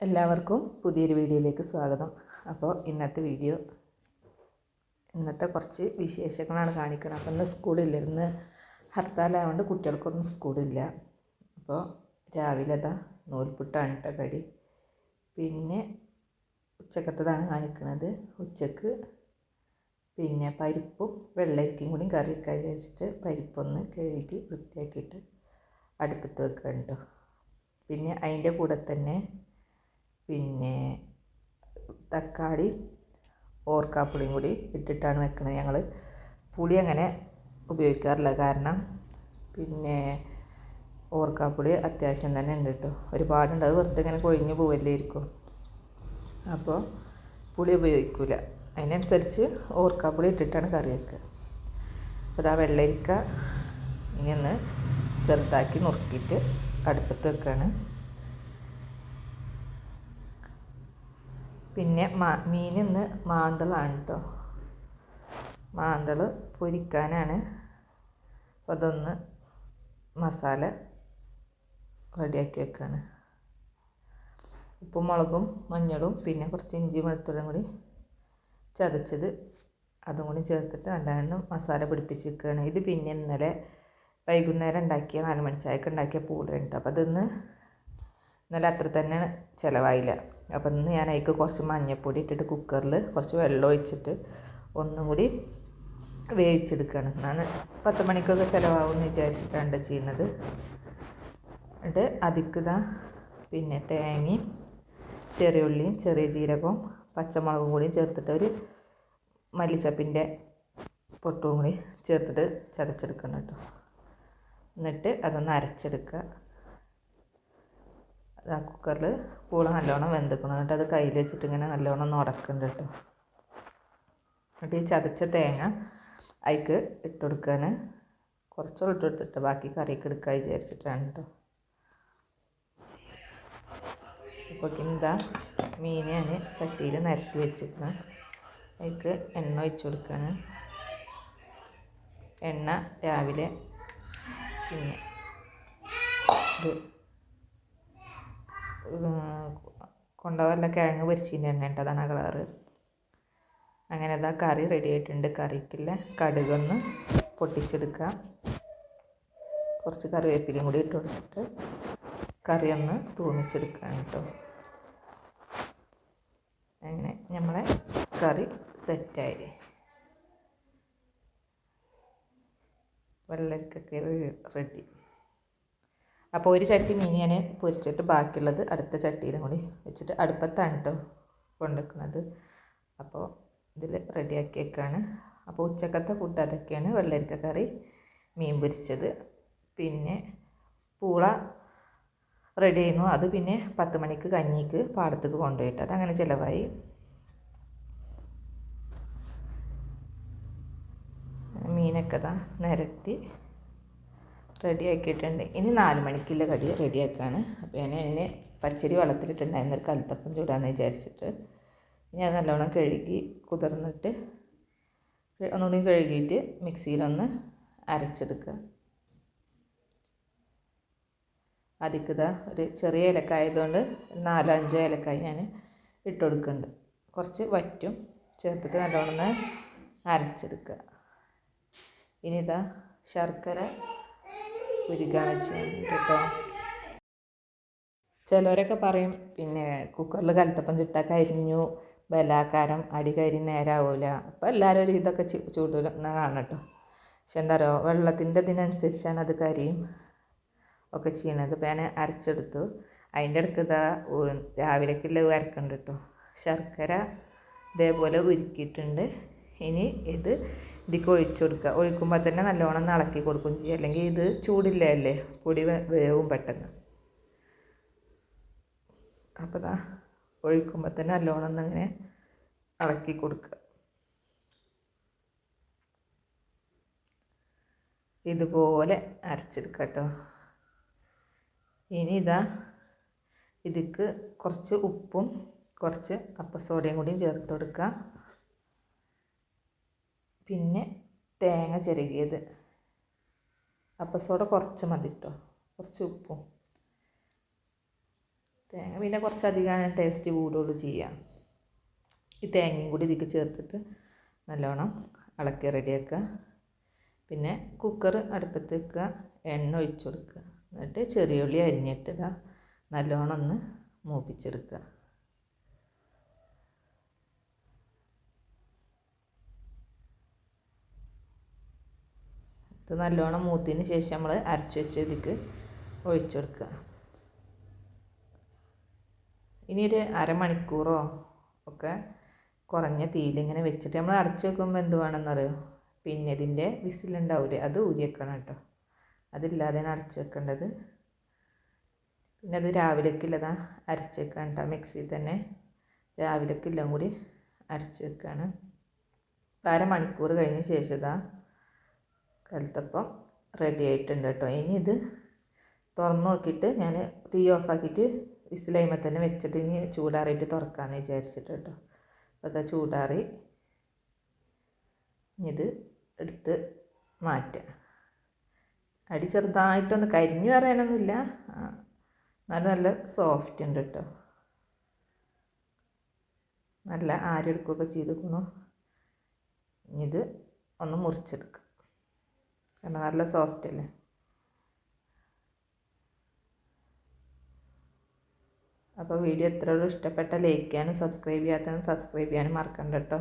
എല്ലാവർക്കും പുതിയൊരു വീഡിയോയിലേക്ക് സ്വാഗതം. അപ്പോൾ ഇന്നത്തെ വീഡിയോ ഇന്നത്തെ കുറച്ച് വിശേഷങ്ങളാണ് കാണിക്കുന്നത്. അപ്പം ഇന്ന് സ്കൂളില്ല. ഇന്ന് ഹർത്താലായതുകൊണ്ട് കുട്ടികൾക്കൊന്നും സ്കൂളില്ല. അപ്പോൾ രാവിലെ അതാ നൂൽപുട്ടാണ് ഇട്ട കടി. പിന്നെ ഉച്ചക്കത്തതാണ് കാണിക്കുന്നത് ഉച്ചയ്ക്ക് പിന്നെ പരിപ്പും വെള്ളരിക്കയും കൂടി കറി വെക്കാൻ വിചാരിച്ചിട്ട് പരിപ്പൊന്ന് കഴുകി വൃത്തിയാക്കിയിട്ട് അടുപ്പത്ത് വെക്കുന്നുണ്ട് പിന്നെ അതിന്റെ കൂടെ തന്നെ പിന്നെ തക്കാളി ഓർക്കാപ്പുളിയും കൂടി ഇട്ടിട്ടാണ് വെക്കുന്നത് ഞങ്ങൾ പുളി അങ്ങനെ ഉപയോഗിക്കാറില്ല. കാരണം പിന്നെ ഓർക്കാപ്പുളി അത്യാവശ്യം തന്നെ ഉണ്ട് കേട്ടോ. ഒരുപാടുണ്ട്. അത് വെറുതെ ഇങ്ങനെ കൊഴിഞ്ഞ് പോവല്ലേ ഇരിക്കും. അപ്പോൾ പുളി ഉപയോഗിക്കില്ല അതിനനുസരിച്ച് ഓർക്കാപ്പുളി ഇട്ടിട്ടാണ് കറി വെക്കുക. അപ്പോൾ ആ വെള്ളരിക്ക ഇനി ഒന്ന് ചെറുതാക്കി നുറുക്കിയിട്ട് അടുപ്പത്ത് വെക്കുകയാണ് പിന്നെ മാ മീൻ ഇന്ന് മാന്തളാണ് കേട്ടോ മാന്തൾ പൊരിക്കാനാണ്. അപ്പോൾ അതൊന്ന് മസാല റെഡിയാക്കി വെക്കുകയാണ് ഉപ്പും മുളകും മഞ്ഞളും പിന്നെ കുറച്ച് ഇഞ്ചി വെളുത്തുള്ളിയും കൂടി ചതച്ചത് അതും കൂടി ചേർത്തിട്ട് നല്ലവണ്ണം മസാല പിടിപ്പിച്ച് വെക്കുകയാണ് ഇത് പിന്നെ ഇന്നലെ വൈകുന്നേരം ഉണ്ടാക്കിയ നാല് മണിച്ചായക്ക് ഉണ്ടാക്കിയ പൂളുണ്ട് അപ്പോൾ അതിന്ന് ഇന്നലെ അത്ര തന്നെ ചിലവായില്ല. അപ്പം ഇന്ന് ഞാൻ അതിലേക്ക് കുറച്ച് മഞ്ഞൾപ്പൊടി ഇട്ടിട്ട് കുക്കറിൽ കുറച്ച് വെള്ളം ഒഴിച്ചിട്ട് ഒന്നും കൂടി വേവിച്ചെടുക്കുകയാണ്. ഞാൻ പത്ത് മണിക്കൊക്കെ ചിലവാകുമെന്ന് വിചാരിച്ചിട്ടാണ് ചെയ്യുന്നത്. എന്നിട്ട് അതിക്കുതാ പിന്നെ തേങ്ങയും ചെറിയ ഉള്ളിയും ചെറിയ ജീരകവും പച്ചമുളകും കൂടി ചേർത്തിട്ട് ഒരു മല്ലിച്ചപ്പിന്റെ പൊട്ടും കൂടി ചേർത്തിട്ട് ചതച്ചെടുക്കണം കേട്ടോ. എന്നിട്ട് അതൊന്ന് അരച്ചെടുക്കുക. ആ കുക്കറിൽ പൂള നല്ലോണം വെന്തിക്കണം. എന്നിട്ട് അത് കയ്യിൽ വെച്ചിട്ട് ഇങ്ങനെ നല്ലോണം ഒന്ന് ഉടക്കുന്നുണ്ട് കേട്ടോ എന്നിട്ട് ഈ ചതച്ച തേങ്ങ അതിക്ക് ഇട്ട് കൊടുക്കാൻ കുറച്ചോളം ഇട്ട് കൊടുത്തിട്ട്. ബാക്കി കറിക്ക് എടുക്കുക വിചാരിച്ചിട്ടാണ് കേട്ടോ അപ്പോൾ എന്താ മീൻ ചട്ടിയിൽ നിരത്തി വെച്ചിരിക്കണം അതിക്ക് എണ്ണ ഒഴിച്ചു കൊടുക്കുകയാണ് എണ്ണ രാവിലെ പിന്നെ ഇത് കൊണ്ടുപോകല്ല കിഴങ്ങ് പൊരിച്ചതിന്റെ അതാണ് ആ കളറ്. അങ്ങനെ അതാ കറി റെഡി ആയിട്ടുണ്ട്. കറിക്കുള്ള കടുകൊന്ന് പൊട്ടിച്ചെടുക്കുക. കുറച്ച് കറിവേപ്പിലയും കൂടി ഇട്ട് കൊടുത്തിട്ട് കറി ഒന്ന് തൂമിച്ചെടുക്കുകയാണ് കേട്ടോ. അങ്ങനെ നമ്മളെ കറി സെറ്റായി. വെള്ളരിക്കൊക്കെ റെഡി അപ്പോൾ ഒരു ചട്ടി മീൻ ഞാൻ പൊരിച്ചിട്ട് ബാക്കിയുള്ളത് അടുത്ത ചട്ടിയിലും കൂടി വെച്ചിട്ട് അടുപ്പത്താണ് കേട്ടോ കൊണ്ടുവെക്കുന്നത്. അപ്പോൾ ഇതിൽ റെഡിയാക്കിയേക്കാണ് അപ്പോൾ ഉച്ചക്കത്തെ ഫുഡ് അതൊക്കെയാണ് വെള്ളരിക്ക കറി മീൻ പൊരിച്ചത്. പിന്നെ പൂള റെഡി ചെയ്യുന്നു അത് പിന്നെ പത്ത് മണിക്ക് കഞ്ഞിക്ക് പാടത്തേക്ക് കൊണ്ടുപോയിട്ട് അതങ്ങനെ ചിലവായി. മീനൊക്കെ താ നിരത്തി റെഡിയാക്കിയിട്ടുണ്ട്. ഇനി നാല് മണിക്കുള്ള കടി റെഡിയാക്കുകയാണ് അപ്പോൾ ഞാൻ അതിന് പച്ചരി വെള്ളത്തിലിട്ടുണ്ടായിരുന്ന ഒരു കലത്തപ്പം ചൂടാന്ന് വിചാരിച്ചിട്ട്. ഇനി അത് നല്ലോണം കഴുകി കുതിർന്നിട്ട് ഒന്നുകൂടി കഴുകിയിട്ട് മിക്സിയിലൊന്ന് അരച്ചെടുക്കുക. അതിക്കത ഒരു ചെറിയ ഏലക്കായതുകൊണ്ട് നാലോ അഞ്ചോ ഏലക്കായ ഞാൻ ഇട്ട് കൊടുക്കുന്നുണ്ട് കുറച്ച് വറ്റും ചേർത്തിട്ട് നല്ലോണം അരച്ചെടുക്കുക. ഇനി ഇതാ ശർക്കര ഉരുകാൻ വെച്ച് കേട്ടോ. ചിലവരൊക്കെ പറയും പിന്നെ കുക്കറിൽ കലത്തപ്പം ചുട്ടാൽ കരിഞ്ഞു ബലാകാരം അടി കരി നേരാവില്ല അപ്പോൾ എല്ലാവരും ഒരു ഇതൊക്കെ ചൂടുന്ന കാണണം കേട്ടോ. പക്ഷെ എന്താ പറയുക വെള്ളത്തിന്റെ ഇതിനനുസരിച്ചാണ് അത് കരിയും ഒക്കെ ചെയ്യണത്. അപ്പോൾ ഞാൻ അരച്ചെടുത്തു. അതിന്റെ ഇടയ്ക്ക് ഇതാ രാവിലേക്കുള്ള അരക്കുന്നുണ്ട് കേട്ടോ. ശർക്കര ഇതേപോലെ ഉരുക്കിയിട്ടുണ്ട്. ഇനി ഇത് ഇതിലേക്ക് ഒഴിച്ചു കൊടുക്കുക. ഒഴിക്കുമ്പോൾ തന്നെ നല്ലോണം ഇളക്കി കൊടുക്കും ചെയ്യുക അല്ലെങ്കിൽ ഇത് ചൂടില്ലല്ലേ പൊടി വേവും പെട്ടെന്ന്. അപ്പോൾ ദാ ഒഴിക്കുമ്പോൾ തന്നെ നല്ലോണം ഒന്നിങ്ങനെ ഇളക്കി കൊടുക്കുക. ഇതുപോലെ അരച്ചെടുക്കുക കേട്ടോ. ഇനി ഇതാ ഇതിക്ക് കുറച്ച് ഉപ്പും കുറച്ച് അപ്പസോഡയും കൂടിയും ചേർത്ത് കൊടുക്കുക. പിന്നെ തേങ്ങ ചിരകിയത്. അപ്പസോഡ കുറച്ച് മതി കേട്ടോ കുറച്ച് ഉപ്പും. തേങ്ങ പിന്നെ കുറച്ച് അധികം ടേസ്റ്റ് കൂടുകയുള്ളൂ ചെയ്യാം. ഈ തേങ്ങയും കൂടി ഇതിക്ക് ചേർത്തിട്ട് നല്ലോണം ഇളക്കി റെഡിയാക്കുക പിന്നെ കുക്കർ അടുപ്പത്ത് വെക്കുക എണ്ണ ഒഴിച്ചു കൊടുക്കുക എന്നിട്ട് ചെറിയ ഉള്ളി അരിഞ്ഞിട്ട് ഇതാ നല്ലോണം ഒന്ന് മൂപ്പിച്ചെടുക്കുക ഇത് നല്ലോണം മൂത്തിന് ശേഷം നമ്മൾ അരച്ച് വെച്ച ഇതിക്ക് ഒഴിച്ചു കൊടുക്കുക. ഇനി ഒരു അരമണിക്കൂറോ ഒക്കെ കുറഞ്ഞ തീയിലിങ്ങനെ വെച്ചിട്ട് നമ്മൾ അടച്ചു വെക്കുമ്പോൾ എന്ത് വേണമെന്നറിയോ? പിന്നെ ഇതിന്റെ വിസിലുണ്ടാവില്ലേ അത് ഊരിയേക്കണം കേട്ടോ. അതില്ലാതെയാണ് അടച്ചു വെക്കേണ്ടത്. പിന്നെ അത് രാവിലേക്കുള്ളതാ അരച്ച് വെക്കാൻ കേട്ടോ. മിക്സിയിൽ തന്നെ രാവിലേക്കെല്ലാം കൂടി അരച്ച് വെക്കുകയാണ് അരമണിക്കൂർ കഴിഞ്ഞ ശേഷം ഇതാ കലത്തപ്പം റെഡി ആയിട്ടുണ്ട് കേട്ടോ. ഇനി ഇത് തുറന്ന് നോക്കിയിട്ട് ഞാൻ തീ ഓഫാക്കിയിട്ട് വിസിലൈമ തന്നെ വെച്ചിട്ട് ഇനി ചൂടാറിയിട്ട് തുറക്കാമെന്ന് വിചാരിച്ചിട്ട് കേട്ടോ. അപ്പോൾ അതാ ചൂടാറി. ഇത് എടുത്ത് മാറ്റുക അടി ചെറുതായിട്ടൊന്ന് കരിഞ്ഞു പറയാനൊന്നുമില്ല. നല്ല നല്ല സോഫ്റ്റ് ഉണ്ട് കേട്ടോ. നല്ല ആരെടുക്കുകയൊക്കെ ഇനി ഇത് ഒന്ന് മുറിച്ചെടുക്കുക കാരണം നല്ല സോഫ്റ്റ് അല്ലേ? അപ്പോൾ വീഡിയോ എത്രയോ ഇഷ്ടപ്പെട്ട ലൈക്ക് ചെയ്യാനും സബ്സ്ക്രൈബ് ചെയ്യാത്തതും സബ്സ്ക്രൈബ് ചെയ്യാനും മറക്കണ്ട കേട്ടോ.